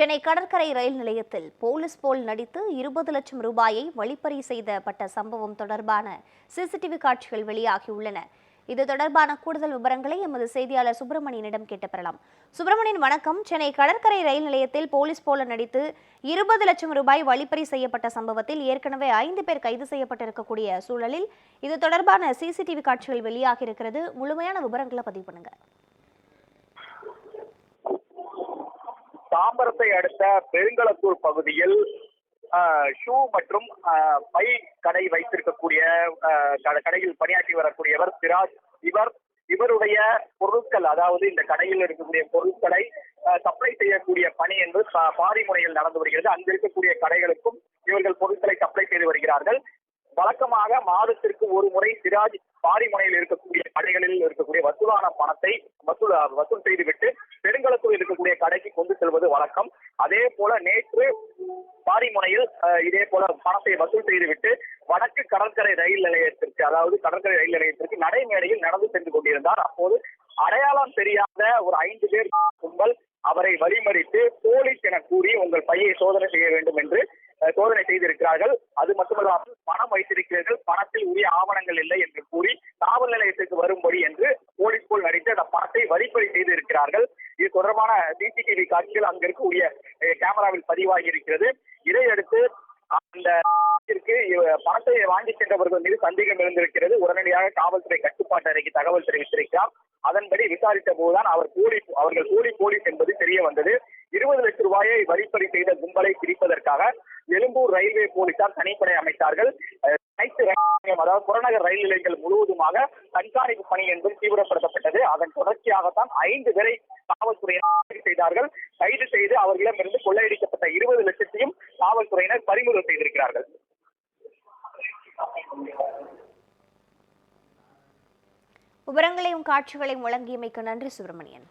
சென்னை கடற்கரை ரயில் நிலையத்தில் போலீஸ் போல் நடித்து இருபது லட்சம் ரூபாயை வழிப்பறி செய்தப்பட்ட சம்பவம் தொடர்பான சிசிடிவி காட்சிகள் வெளியாகியுள்ளன. இது தொடர்பான கூடுதல் விவரங்களை எமது செய்தியாளர் சுப்பிரமணியனிடம் கேட்டு பெறலாம் சுப்பிரமணியன் வணக்கம். சென்னை கடற்கரை ரயில் நிலையத்தில் போலீஸ் போல நடித்து இருபது லட்சம் ரூபாய் வழிப்பறி செய்யப்பட்ட சம்பவத்தில் ஏற்கனவே ஐந்து பேர் கைது செய்யப்பட்டிருக்கக்கூடிய சூழலில் இது தொடர்பான சிசிடிவி காட்சிகள் வெளியாகி இருக்கிறது முழுமையான விவரங்களை பதிவு பண்ணுங்க. தாம்பரத்தை அடுத்த பெருங்கலத்தூர் பகுதியில் ஷூ மற்றும் ஆஹ், பை கடை வைத்திருக்கக்கூடிய கடையில் பணியாற்றி வரக்கூடியவர் சிராஜ். இவர் இவருடைய பொருட்கள் அதாவது இந்த கடையில் இருக்கக்கூடிய பொருட்களை சப்ளை செய்யக்கூடிய பணி என்று பா- பாரிமுனையில் நடந்து வருகிறது. அங்கு இருக்கக்கூடிய கடைகளுக்கும் இவர்கள் பொருட்களை சப்ளை செய்து வருகிறார்கள். வழக்கமாக மாதத்திற்கு ஒரு முறை சிராஜ் பாரிமுனையில் இருக்கக்கூடிய கடைகளில் இருக்கக்கூடிய வசூலான பணத்தை வசூல் வசூல் செய்துவிட்டு பெருங்களத்தூர் இருக்கக்கூடிய கடைக்கு கொண்டு செல்வது வழக்கம். அதே போல நேற்று பாரிமுனையில் இதே போல பணத்தை வசூல் செய்துவிட்டு வடக்கு கடற்கரை ரயில் நிலையத்திற்கு அதாவது கடற்கரை ரயில் நிலையத்திற்கு நடைமேடையில் நடந்து சென்று கொண்டிருந்தார். அப்போது அடையாளம் தெரியாத ஒரு ஐந்து பேர் கும்பல் அவரை வழிமறித்து போலீஸ் என கூறி உங்கள் பையை சோதனை செய்ய வேண்டும் என்று சோதனை செய்திருக்கிறார்கள். அது மட்டுமல்லாமல் பணம் வைத்திருக்கிறீர்கள் பணத்தில் உரிய ஆவணங்கள் இல்லை என்று கூறி காவல் நிலையத்துக்கு வரும்படி என்று போலீஸ் போல் நடித்து அந்த பணத்தை வரிப்பறி செய்திருக்கிறார்கள். இது தொடர்பான சிசிடிவி காட்சிகள் அங்க இருக்கக்கூடிய கேமராவில் பதிவாகி இருக்கிறது இதையடுத்து அந்த பணத்தை வாங்கி சென்றவர்கள் மீது சந்தேகம் இருந்திருக்கிறது உடனடியாக காவல்துறை கட்டுப்பாட்டு அறைக்கு தகவல் தெரிவித்திருக்கிறார். அதன்படி விசாரித்த போதுதான் அவர் கூலி அவர்கள் கூலி போலீஸ் என்பது தெரிய வந்தது. இருபது லட்சம் ரூபாயை வரிப்பறி செய்த கும்பலை பிடிப்பதற்காக எழும்பூர் ரயில்வே போலீசார் தனிப்படை அமைத்தார்கள். அனைத்து ரயில் அதாவது புறநகர் ரயில் நிலையங்கள் முழுவதுமாக கண்காணிப்பு பணி என்றும் தீவிரப்படுத்தப்பட்டது. அதன் தொடர்ச்சியாகத்தான் ஐந்து பேரை காவல்துறையினர் கைது செய்தார்கள். கைது செய்து அவர்களிடமிருந்து கொள்ளையடிக்கப்பட்ட இருபது லட்சத்தையும் காவல்துறையினர் பறிமுதல் செய்திருக்கிறார்கள். விவரங்களையும் காட்சிகளையும் வழங்கியமைக்கு நன்றி சுப்பிரமணியன்.